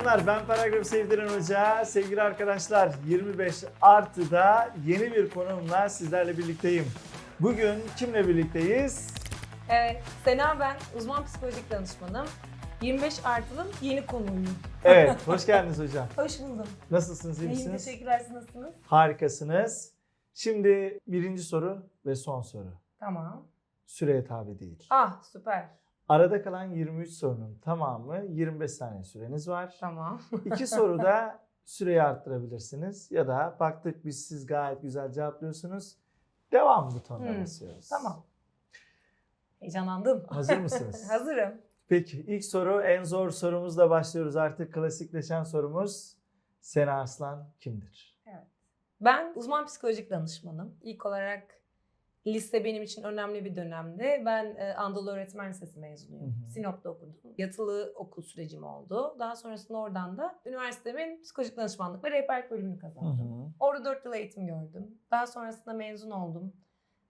Selamlar. Ben Paragraf Sevdiren Hoca. Sevgili arkadaşlar 25 artıda yeni bir konumla sizlerle birlikteyim. Bugün kimle birlikteyiz? Evet, Sena ben, uzman psikolojik danışmanım. 25 artılım yeni konuğuyum. Evet, hoş geldiniz hocam. Hoş buldum. Nasılsınız, iyi İyiyim, misiniz? teşekkürler. Siz nasılsınız? Harikasınız. Şimdi birinci soru ve son soru. Tamam. Süreye tabi değil. Ah, süper. Arada kalan 23 sorunun tamamı 25 saniye süreniz var. Tamam. İki soruda süreyi arttırabilirsiniz ya da baktık biz siz gayet güzel cevaplıyorsunuz. Devam butonuna Hmm, basıyoruz. tamam. Heyecanlandım. Hazır mısınız? Hazırım. Peki ilk soru en zor sorumuzla başlıyoruz. Artık klasikleşen sorumuz Sena Arslan kimdir? Ben uzman psikolojik danışmanım. İlk olarak lise benim için önemli bir dönemdi. Ben e, Anadolu Öğretmen Lisesi mezunuyum. Hı hı. Sinop'ta okudum. Yatılı okul sürecim oldu. Daha sonrasında oradan da üniversitemin psikolojik danışmanlık ve rehberlik bölümünü kazandım. Orada 4 yıl eğitim gördüm. Daha sonrasında mezun oldum.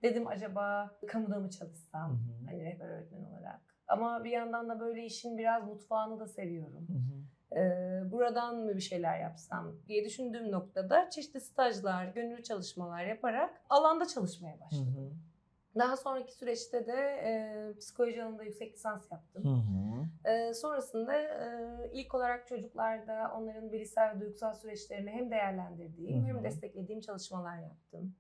Dedim acaba kamuda mı çalışsam? Hani rehber öğretmen olarak. Ama bir yandan da böyle işin biraz mutfağını da seviyorum. Ee, buradan mı bir şeyler yapsam diye düşündüğüm noktada çeşitli stajlar, gönüllü çalışmalar yaparak alanda çalışmaya başladım. Daha sonraki süreçte de e, psikoloji alanında yüksek lisans yaptım. Ee, sonrasında e, ilk olarak çocuklarda onların bilişsel ve duygusal süreçlerini hem değerlendirdiğim Hı hı. hem desteklediğim çalışmalar yaptım.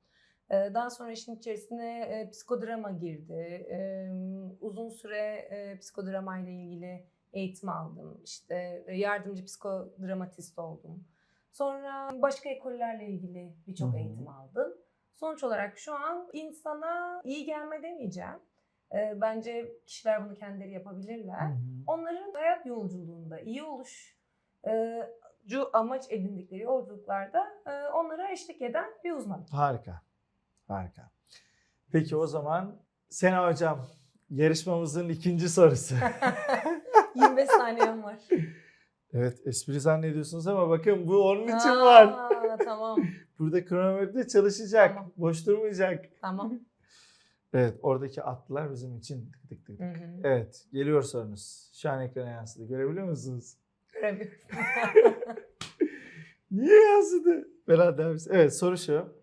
Ee, daha sonra işin içerisine e, psikodrama girdi. Ee, uzun süre e, psikodrama ile ilgili eğitim aldım. İşte e, yardımcı psikodramatist oldum. Sonra başka ekollerle ilgili Hı birçok hı. eğitim aldım. Sonuç olarak şu an insana iyi gelme demeyeceğim. Ee, bence kişiler bunu kendileri yapabilirler. Onların hayat yolculuğunda iyi oluş e, cu amaç edindikleri yolculuklarda e, onlara eşlik eden bir uzman. Harika. Harika. Peki o zaman Sena Hocam yarışmamızın ikinci sorusu. 25 saniyem var. evet espri zannediyorsunuz ama bakın bu onun için var. Aa, tamam, Burada kronometre çalışacak. Tamam. Boş durmayacak. tamam. Evet oradaki atlılar bizim için tık tık tık. Hı hı. Evet geliyor sorunuz. Şu an ekrana yansıdı. Görebiliyor musunuz? Göremiyorum. Niye yansıdı? Beraber? Evet soru şu.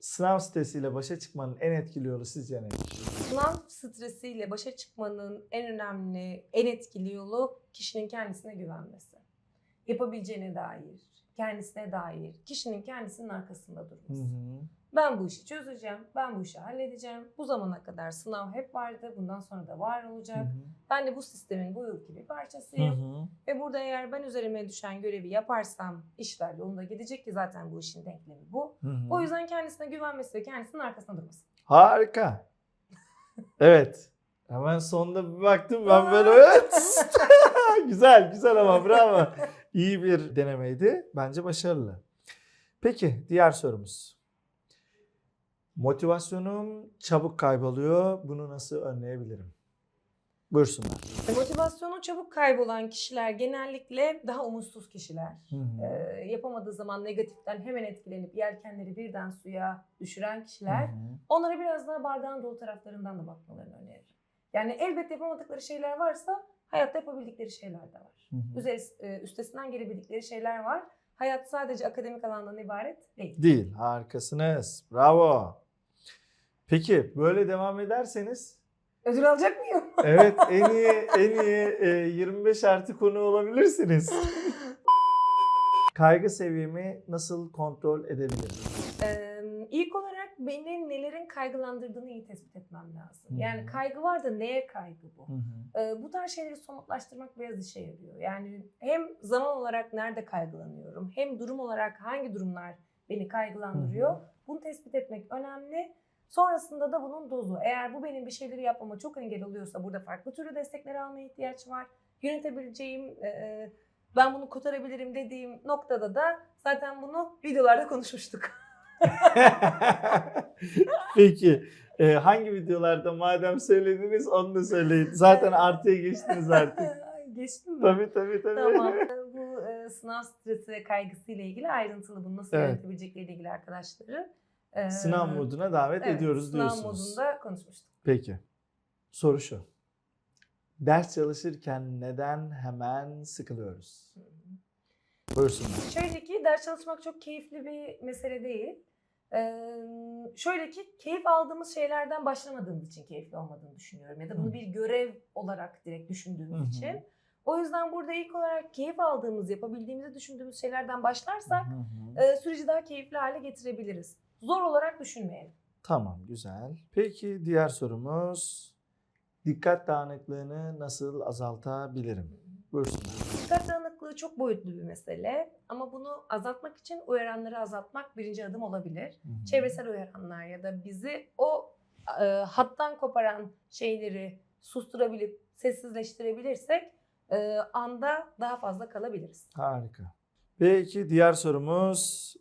Sınav stresiyle başa çıkmanın en etkili yolu sizce nedir? Sınav stresiyle başa çıkmanın en önemli, en etkili yolu kişinin kendisine güvenmesi. Yapabileceğine dair, kendisine dair, kişinin kendisinin arkasında Hı durması. hı. Ben bu işi çözeceğim, ben bu işi halledeceğim. Bu zamana kadar sınav hep vardı, bundan sonra da var Hı olacak. hı. Ben de bu sistemin bu yılki bir Hı parçasıyım. hı. Ve burada eğer ben üzerime düşen görevi yaparsam işler yolunda gidecek ki zaten bu işin denklemi bu. Hı hı. O yüzden kendisine güvenmesi ve kendisinin arkasında durması. Harika. Evet. Hemen sonunda bir baktım ben böyle evet. güzel güzel ama bravo. İyi bir denemeydi. Bence başarılı. Peki diğer sorumuz. Motivasyonum çabuk kayboluyor. Bunu nasıl önleyebilirim? Buyursunlar. Motivasyonu çabuk kaybolan kişiler genellikle daha umutsuz kişiler. Hı hı. Ee, yapamadığı zaman negatiften hemen etkilenip yelkenleri birden suya düşüren Hı kişiler. hı. Onlara biraz daha bardağın dolu taraflarından da bakmalarını öneririm. Yani elbette yapamadıkları şeyler varsa hayatta yapabildikleri şeyler de var. Hı hı. Üzeri, e, üstesinden gelebildikleri şeyler var. Hayat sadece akademik alandan ibaret değil. Değil. Harikasınız. Bravo. Peki böyle devam ederseniz Ödül alacak mıyım? evet en iyi en iyi e, 25 artı konu olabilirsiniz. Kaygı seviyemi nasıl kontrol edebilirim? Ee, ilk olarak beni nelerin kaygılandırdığını iyi tespit etmem lazım. Hı Yani kaygı var da neye kaygı bu? Ee, bu tarz şeyleri somutlaştırmak biraz işe yarıyor. Yani hem zaman olarak nerede kaygılanıyorum, hem durum olarak hangi durumlar beni kaygılandırıyor. Hı Bunu tespit etmek önemli. Sonrasında da bunun dozu. Eğer bu benim bir şeyleri yapmama çok engel oluyorsa burada farklı türlü destekler almaya ihtiyaç var. Yönetebileceğim, e, ben bunu kotarabilirim dediğim noktada da zaten bunu videolarda konuşmuştuk. Peki e, hangi videolarda madem söylediniz onu da söyleyin. Zaten artıya geçtiniz artık. Geçtim mi? tabii tabii tabii. Tamam. Bu e, sınav stresi ve kaygısıyla ilgili ayrıntılı bunu nasıl Evet. yönetebilecekleriyle ilgili arkadaşları e, Sınav moduna davet evet, ediyoruz sınav diyorsunuz. modunda konuşmuştuk. Peki. Soru şu. Ders çalışırken neden hemen sıkılıyoruz? Buyursunlar. Şöyle ki ders çalışmak çok keyifli bir mesele değil. Ee, şöyle ki keyif aldığımız şeylerden başlamadığımız için keyifli olmadığını düşünüyorum. Ya da bunu bir görev olarak direkt düşündüğümüz Hı için. O yüzden burada ilk olarak keyif aldığımız, yapabildiğimizi düşündüğümüz şeylerden başlarsak Hı hı. e, süreci daha keyifli hale getirebiliriz. Zor olarak düşünmeyelim. Tamam, güzel. Peki diğer sorumuz dikkat dağınıklığını nasıl azaltabilirim? Buyursunlar. Dikkat dağınıklığı çok boyutlu bir mesele ama bunu azaltmak için uyaranları azaltmak birinci adım olabilir. Hı hı. çevresel uyaranlar ya da bizi o e, hattan koparan şeyleri susturabilip sessizleştirebilirsek e, anda daha fazla kalabiliriz. Harika. Peki diğer sorumuz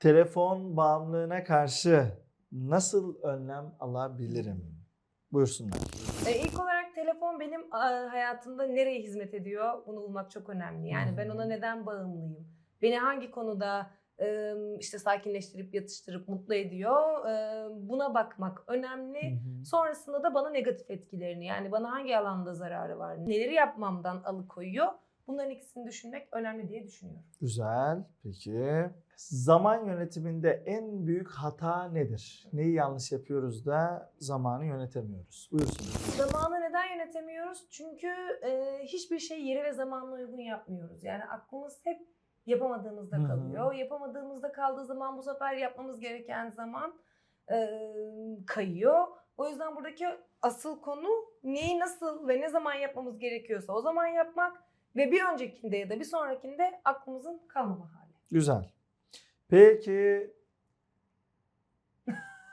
telefon bağımlılığına karşı nasıl önlem alabilirim? Buyursunlar. E, ilk olarak telefon benim e, hayatımda nereye hizmet ediyor bunu bulmak çok önemli. Yani ben ona neden bağımlıyım? Beni hangi konuda e, işte sakinleştirip yatıştırıp mutlu ediyor? E, buna bakmak önemli. Hı hı. Sonrasında da bana negatif etkilerini yani bana hangi alanda zararı var, neleri yapmamdan alıkoyuyor bunların ikisini düşünmek önemli diye düşünüyorum. Güzel. Peki. Zaman yönetiminde en büyük hata nedir? Neyi yanlış yapıyoruz da zamanı yönetemiyoruz? Buyursunlar. Zamanı neden yönetemiyoruz? Çünkü e, hiçbir şey yeri ve zamanla uygun yapmıyoruz. Yani aklımız hep yapamadığımızda Hı hı. kalıyor. Yapamadığımızda kaldığı zaman bu sefer yapmamız gereken zaman e, kayıyor. O yüzden buradaki asıl konu neyi nasıl ve ne zaman yapmamız gerekiyorsa o zaman yapmak ve bir öncekinde ya da bir sonrakinde aklımızın kalmama hali. Güzel. Peki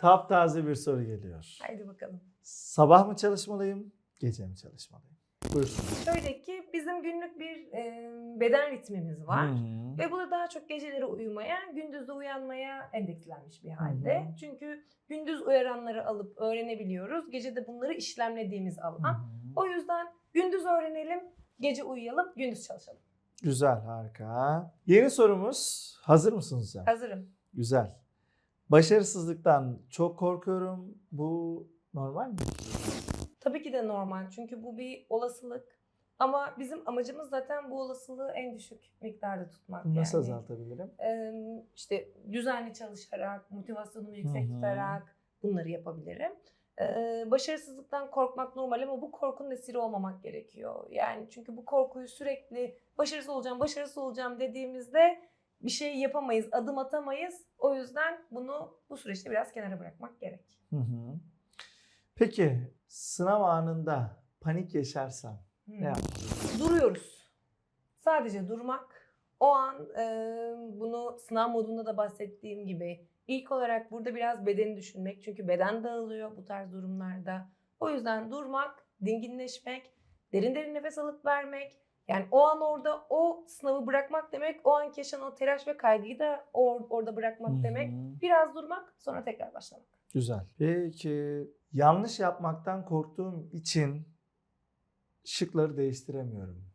taptaze bir soru geliyor. Haydi bakalım. Sabah mı çalışmalıyım, gece mi çalışmalıyım? Buyursunlar. Şöyle ki bizim günlük bir e, beden ritmimiz var. Hı hı. Ve bu da daha çok geceleri uyumaya, gündüzde uyanmaya endekslenmiş bir halde. Hı hı. Çünkü gündüz uyaranları alıp öğrenebiliyoruz. Gecede bunları işlemlediğimiz alan. hı. O yüzden gündüz öğrenelim, gece uyuyalım, gündüz çalışalım. Güzel, harika. Yeni sorumuz. Hazır mısınız sen? Hazırım. Güzel. Başarısızlıktan çok korkuyorum. Bu normal mi? Tabii ki de normal çünkü bu bir olasılık. Ama bizim amacımız zaten bu olasılığı en düşük miktarda tutmak. Nasıl yani. azaltabilirim? Eee, işte düzenli çalışarak, motivasyonumu yüksek Hı hı. tutarak bunları yapabilirim. Başarısızlıktan korkmak normal ama bu korkunun esiri olmamak gerekiyor. Yani çünkü bu korkuyu sürekli başarısız olacağım, başarısız olacağım dediğimizde bir şey yapamayız, adım atamayız. O yüzden bunu bu süreçte biraz kenara bırakmak gerek. Hı hı. Peki sınav anında panik yaşarsam Hmm. ne yapmalıyım? Duruyoruz. Sadece durmak. O an e, bunu sınav modunda da bahsettiğim gibi ilk olarak burada biraz bedeni düşünmek. Çünkü beden dağılıyor bu tarz durumlarda. O yüzden durmak, dinginleşmek, derin derin nefes alıp vermek. Yani o an orada o sınavı bırakmak demek, o anki yaşanan o telaş ve kaygıyı da or- orada bırakmak Hı demek. Biraz durmak, sonra tekrar başlamak. Güzel. Peki yanlış yapmaktan korktuğum için şıkları değiştiremiyorum.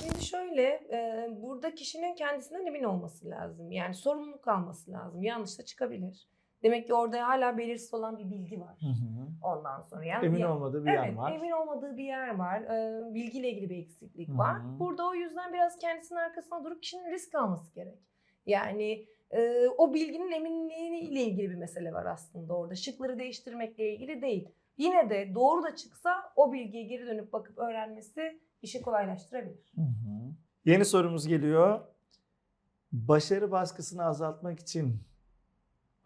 Şimdi şöyle, e, burada kişinin kendisinden emin olması lazım. Yani sorumluluk alması lazım. Yanlış da çıkabilir. Demek ki orada hala belirsiz olan bir bilgi var. Hı hı. Ondan sonra yani Emin bir- olmadığı bir evet, yan var. emin olmadığı bir yer var. E, bilgiyle ilgili bir eksiklik Hı var. hı. Burada o yüzden biraz kendisinin arkasına durup kişinin risk alması gerek. Yani e, o bilginin eminliğiyle ilgili bir mesele var aslında orada. Şıkları değiştirmekle ilgili değil. Yine de doğru da çıksa o bilgiye geri dönüp bakıp öğrenmesi işi kolaylaştırabilir. Hı hı. Yeni sorumuz geliyor. Başarı baskısını azaltmak için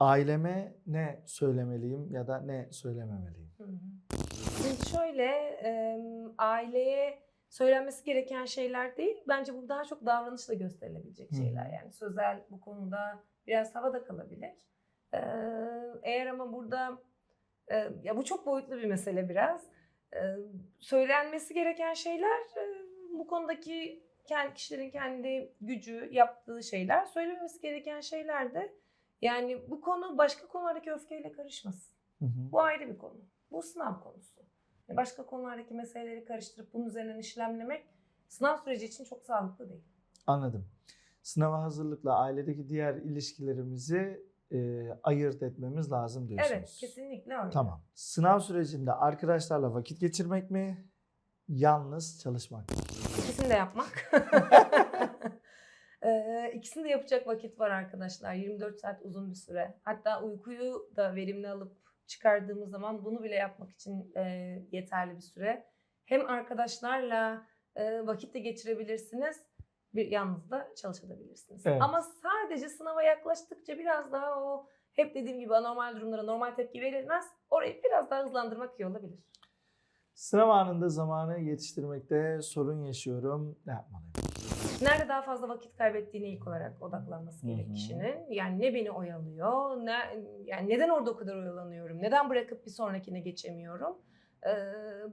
aileme ne söylemeliyim ya da ne söylememeliyim? Hı hı. Şimdi şöyle e, aileye söylenmesi gereken şeyler değil. Bence bu daha çok davranışla gösterilebilecek Hı şeyler. Yani sözel bu konuda biraz havada kalabilir. E, eğer ama burada ya bu çok boyutlu bir mesele biraz. Söylenmesi gereken şeyler bu konudaki kendi kişilerin kendi gücü yaptığı şeyler. Söylememesi gereken şeyler de yani bu konu başka konulardaki öfkeyle karışmasın. Hı hı. Bu ayrı bir konu. Bu sınav konusu. Başka konulardaki meseleleri karıştırıp bunun üzerinden işlemlemek sınav süreci için çok sağlıklı değil. Anladım. Sınava hazırlıkla ailedeki diğer ilişkilerimizi e, ayırt etmemiz lazım diyorsunuz. Evet, kesinlikle öyle. Tamam. Sınav sürecinde arkadaşlarla vakit geçirmek mi yalnız çalışmak mı? İkisini de yapmak. Ee, ikisini de yapacak vakit var arkadaşlar. 24 saat uzun bir süre. Hatta uykuyu da verimli alıp çıkardığımız zaman bunu bile yapmak için e, yeterli bir süre. Hem arkadaşlarla e, vakit de geçirebilirsiniz. Bir yalnız da çalışabilirsiniz. Evet. Ama sadece sınava yaklaştıkça biraz daha o hep dediğim gibi anormal durumlara normal tepki verilmez. Orayı biraz daha hızlandırmak iyi olabilir. Sınav anında zamanı yetiştirmekte sorun yaşıyorum. Ne yapmalıyım? Nerede daha fazla vakit kaybettiğine ilk olarak odaklanması gerek kişinin. Yani ne beni oyalıyor, ne yani neden orada o kadar oyalanıyorum, neden bırakıp bir sonrakine geçemiyorum. Ee,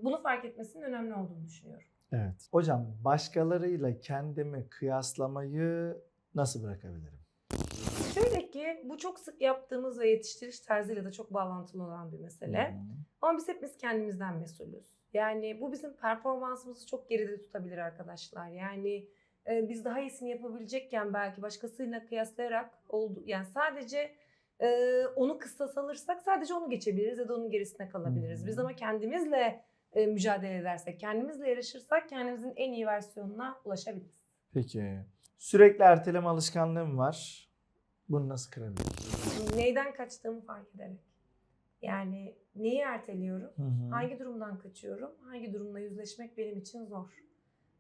bunu fark etmesinin önemli olduğunu düşünüyorum. Evet. Hocam başkalarıyla kendimi kıyaslamayı nasıl bırakabilirim? Şöyle ki bu çok sık yaptığımız ve yetiştiriş tarzıyla da çok bağlantılı olan bir mesele. Hı. Ama biz hepimiz kendimizden mesulüz. Yani bu bizim performansımızı çok geride tutabilir arkadaşlar. Yani e, biz daha iyisini yapabilecekken belki başkasıyla kıyaslayarak oldu. Yani sadece e, onu kıstas alırsak sadece onu geçebiliriz ya da onun gerisine kalabiliriz. Hı. Biz ama kendimizle e, mücadele edersek, kendimizle yarışırsak kendimizin en iyi versiyonuna ulaşabiliriz. Peki. Sürekli erteleme alışkanlığım var. Bunu nasıl kırabilirim? Neyden kaçtığımı fark ederek. Yani neyi erteliyorum? Hı hı. Hangi durumdan kaçıyorum? Hangi durumla yüzleşmek benim için zor?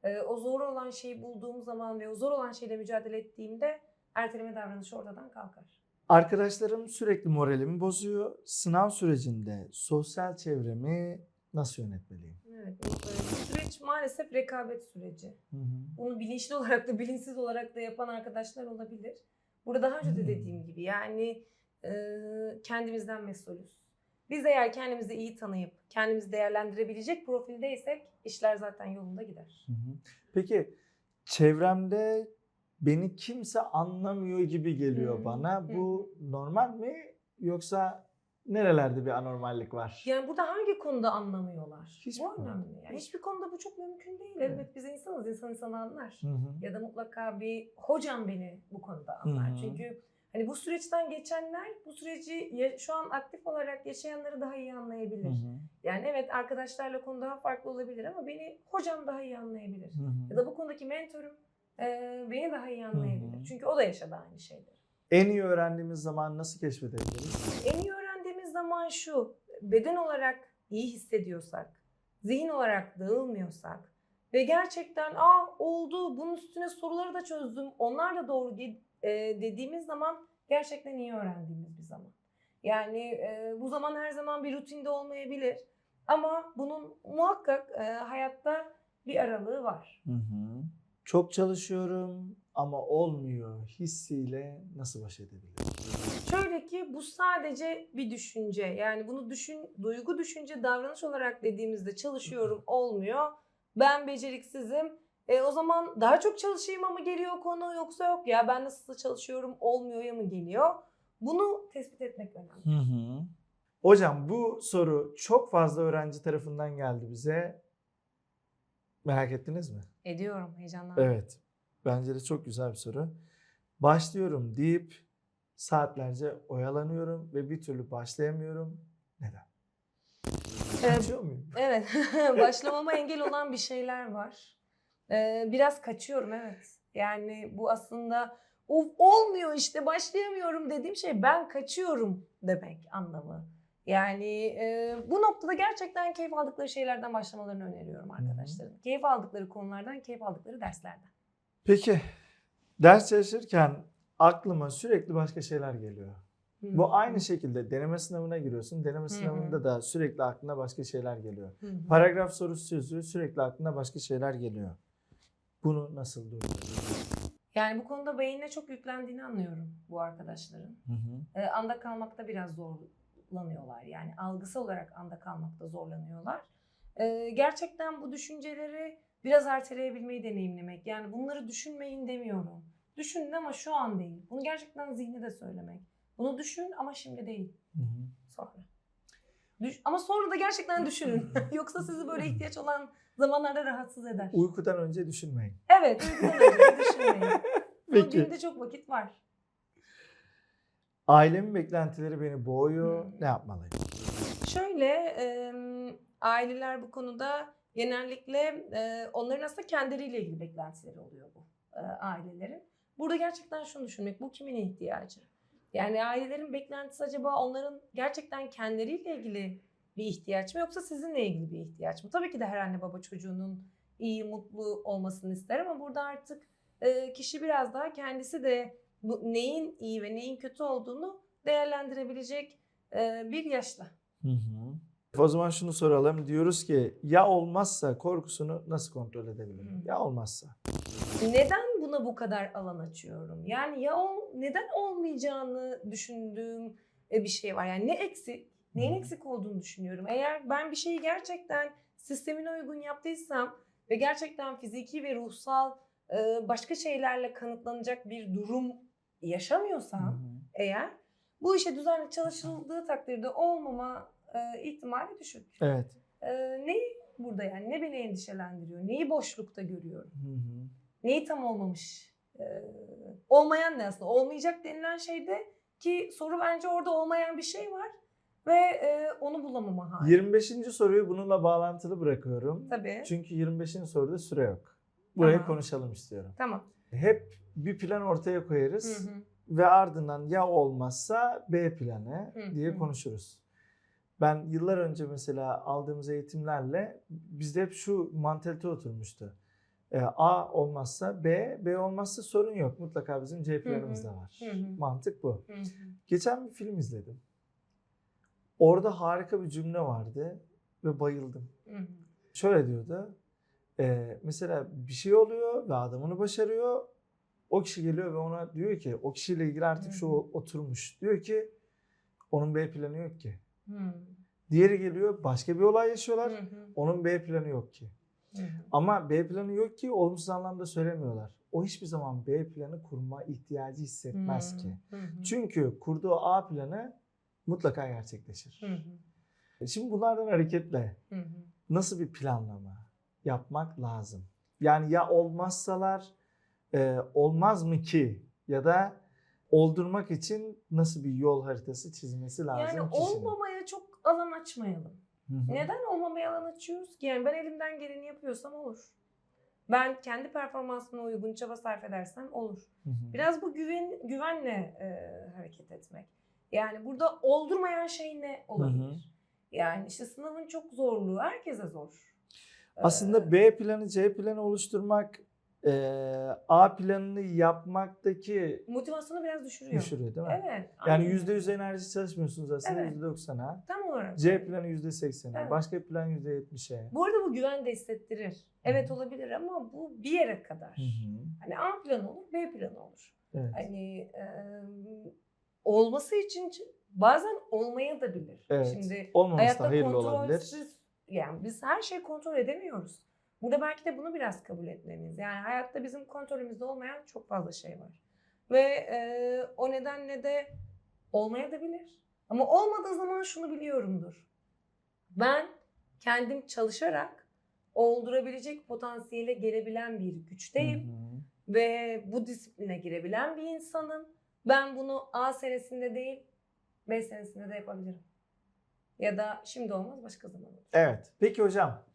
Ee, o zor olan şeyi bulduğum zaman ve o zor olan şeyle mücadele ettiğimde erteleme davranışı ortadan kalkar. Arkadaşlarım sürekli moralimi bozuyor. Sınav sürecinde sosyal çevremi nasıl yönetmeliyim? Evet, bu, süreç maalesef rekabet süreci. Hı hı. Bunu bilinçli olarak da bilinçsiz olarak da yapan arkadaşlar olabilir. Burada daha önce de dediğim gibi yani e, kendimizden mesulüz. Biz eğer kendimizi iyi tanıyıp kendimizi değerlendirebilecek profildeysek işler zaten yolunda gider. Hı hı. Peki çevremde beni kimse anlamıyor gibi geliyor Hı hı. bana. Hı Bu normal mi yoksa nerelerde bir anormallik var? Yani burada hangi konuda anlamıyorlar? Hiçbir bu önemli. Yani hiçbir konuda bu çok mümkün değil. Evet. Evet biz insanız, insan insanı anlar. Hı hı. Ya da mutlaka bir hocam beni bu konuda anlar. Hı hı. Çünkü hani bu süreçten geçenler bu süreci şu an aktif olarak yaşayanları daha iyi anlayabilir. Hı hı. Yani evet arkadaşlarla konu daha farklı olabilir ama beni hocam daha iyi anlayabilir. Hı hı. Ya da bu konudaki mentorum e, beni daha iyi anlayabilir. Hı hı. Çünkü o da yaşadı aynı şeyleri. En iyi öğrendiğimiz zaman nasıl keşfedebiliriz? En iyi zaman şu, beden olarak iyi hissediyorsak, zihin olarak dağılmıyorsak ve gerçekten aa oldu, bunun üstüne soruları da çözdüm, onlar da doğru e, dediğimiz zaman gerçekten iyi öğrendiğimiz bir zaman. Yani e, bu zaman her zaman bir rutinde olmayabilir ama bunun muhakkak e, hayatta bir aralığı var. Hı hı. Çok çalışıyorum ama olmuyor hissiyle nasıl baş edebilirim? Şöyle ki bu sadece bir düşünce. Yani bunu düşün, duygu, düşünce, davranış olarak dediğimizde çalışıyorum olmuyor. Ben beceriksizim. E, o zaman daha çok çalışayım mı geliyor konu yoksa yok ya ben nasıl çalışıyorum olmuyor ya mı geliyor? Bunu tespit etmek önemli. Hı hı. Hocam bu soru çok fazla öğrenci tarafından geldi bize. Merak ettiniz mi? Ediyorum heyecanlandım. Evet. Bence de çok güzel bir soru. Başlıyorum deyip saatlerce oyalanıyorum ve bir türlü başlayamıyorum. Neden? Ee, Kaçıyor muyum? Evet. Başlamama engel olan bir şeyler var. Ee, biraz kaçıyorum evet. Yani bu aslında of olmuyor işte başlayamıyorum dediğim şey ben kaçıyorum demek anlamı. Yani e, bu noktada gerçekten keyif aldıkları şeylerden başlamalarını öneriyorum arkadaşlarım. Keyif aldıkları konulardan, keyif aldıkları derslerden. Peki ders çalışırken aklıma sürekli başka şeyler geliyor. Hı. Bu aynı şekilde deneme sınavına giriyorsun. Deneme hı. sınavında da sürekli aklına başka şeyler geliyor. Hı hı. Paragraf sorusu çözüyor sürekli aklına başka şeyler geliyor. Bunu nasıl durdurabilirim? Yani bu konuda beynine çok yüklendiğini anlıyorum bu arkadaşların. Hı hı. e, anda kalmakta biraz zorlanıyorlar. Yani algısı olarak anda kalmakta zorlanıyorlar. E, gerçekten bu düşünceleri biraz erteleyebilmeyi deneyimlemek. Yani bunları düşünmeyin demiyorum. Düşünün ama şu an değil. Bunu gerçekten zihne de söylemek. Bunu düşün ama şimdi değil. Hı hı. Sonra. Düş- ama sonra da gerçekten düşünün. Yoksa sizi böyle ihtiyaç olan zamanlarda rahatsız eder. Uykudan önce düşünmeyin. Evet, uykudan önce düşünmeyin. Ama Peki. günde çok vakit var. Ailemin beklentileri beni boğuyor. Hmm. Ne yapmalıyım? Şöyle e, aileler bu konuda genellikle e, onların aslında kendileriyle ilgili beklentileri oluyor bu e, ailelerin. Burada gerçekten şunu düşünmek, bu kimin ihtiyacı? Yani ailelerin beklentisi acaba onların gerçekten kendileriyle ilgili bir ihtiyaç mı yoksa sizinle ilgili bir ihtiyaç mı? Tabii ki de her anne baba çocuğunun iyi, mutlu olmasını ister ama burada artık e, kişi biraz daha kendisi de neyin iyi ve neyin kötü olduğunu değerlendirebilecek e, bir yaşta. Hı hı. O zaman şunu soralım. Diyoruz ki ya olmazsa korkusunu nasıl kontrol edebilirim? Hı. Ya olmazsa. Neden buna bu kadar alan açıyorum? Yani ya o neden olmayacağını düşündüğüm e, bir şey var. Yani ne eksik, neyin eksik olduğunu düşünüyorum. Eğer ben bir şeyi gerçekten sistemine uygun yaptıysam ve gerçekten fiziki ve ruhsal e, başka şeylerle kanıtlanacak bir durum yaşamıyorsam eğer bu işe düzenli çalışıldığı takdirde olmama e, ihtimali düşük. Evet. E, neyi burada yani ne beni endişelendiriyor? Neyi boşlukta görüyorum? Hı hı. Neyi tam olmamış? Ee, olmayan ne aslında? Olmayacak denilen şeyde ki soru bence orada olmayan bir şey var ve e, onu bulamama hali. 25. soruyu bununla bağlantılı bırakıyorum. Tabii. Çünkü 25. soruda süre yok. Burayı Tamam. konuşalım istiyorum. Tamam. Hep bir plan ortaya Hı koyarız hı. ve ardından ya olmazsa B planı Hı diye hı. konuşuruz. Ben yıllar önce mesela aldığımız eğitimlerle bizde hep şu mantalite oturmuştu. Ee, A olmazsa B, B olmazsa sorun yok. Mutlaka bizim C planımız da var. Hı hı. Mantık bu. Hı hı. Geçen bir film izledim. Orada harika bir cümle vardı ve bayıldım. Hı hı. Şöyle diyordu. e, mesela bir şey oluyor ve adamını başarıyor. O kişi geliyor ve ona diyor ki o kişiyle ilgili artık şu oturmuş. Diyor ki onun B planı yok ki. Hı. Diğeri geliyor başka bir olay yaşıyorlar. Hı hı. Onun B planı yok ki. Hı hı. Ama B planı yok ki olumsuz anlamda söylemiyorlar. O hiçbir zaman B planı kurma ihtiyacı hissetmez ki. Hı hı. Çünkü kurduğu A planı mutlaka gerçekleşir. Hı hı. Şimdi bunlardan hareketle Hı hı. nasıl bir planlama yapmak lazım? Yani ya olmazsalar e, olmaz mı ki ya da oldurmak için nasıl bir yol haritası çizmesi lazım Yani kişinin? olmamaya çok alan açmayalım. Hı hı. Neden olmamaya alan açıyoruz ki? Yani ben elimden geleni yapıyorsam olur. Ben kendi performansıma uygun çaba sarf edersem olur. Hı hı. Biraz bu güven güvenle e, hareket etmek. Yani burada oldurmayan şey ne olabilir? Hı hı. Yani işte sınavın çok zorluğu herkese zor. Aslında Ee, B planı, C planı oluşturmak e, A planını yapmaktaki motivasyonu biraz düşürüyor. düşürüyor değil mi? Evet. Yani yüzde yüz enerji çalışmıyorsunuz aslında yüzde 90'a. tam olarak. C planı yüzde 80'e, Evet. başka bir plan yüzde 70'e. Bu arada bu güven de hissettirir. Evet olabilir ama bu bir yere kadar. Hani A planı olur, B planı olur. Evet. Hani e, olması için bazen olmaya da bilir. Evet. Şimdi Olmaması da hayatta hayırlı olabilir. yani biz her şeyi kontrol edemiyoruz. Burada belki de bunu biraz kabul etmemiz. Yani hayatta bizim kontrolümüzde olmayan çok fazla şey var. Ve e, o nedenle de olmaya da bilir. Ama olmadığı zaman şunu biliyorumdur. Ben kendim çalışarak oldurabilecek potansiyele gelebilen bir güçteyim Hı hı. ve bu disipline girebilen bir insanım. Ben bunu A senesinde değil B senesinde de yapabilirim. Ya da şimdi olmaz başka zaman olur. Evet. Peki hocam.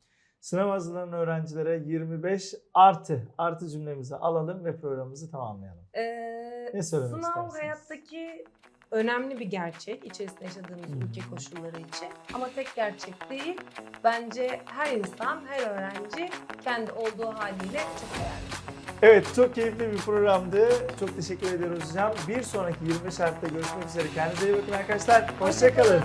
Sınav hazırlanan öğrencilere 25 artı artı cümlemizi alalım ve programımızı tamamlayalım. Ee, Ne söylemek sınav istersiniz? hayattaki önemli bir gerçek içerisinde yaşadığımız Hmm. ülke koşulları için. Ama tek gerçek değil. Bence her insan, her öğrenci kendi olduğu haliyle çok değerli. Evet çok keyifli bir programdı. Çok teşekkür ediyoruz hocam. Bir sonraki 25 Art'ta görüşmek üzere. Kendinize iyi bakın arkadaşlar. Hoşçakalın. Hoşçakalın.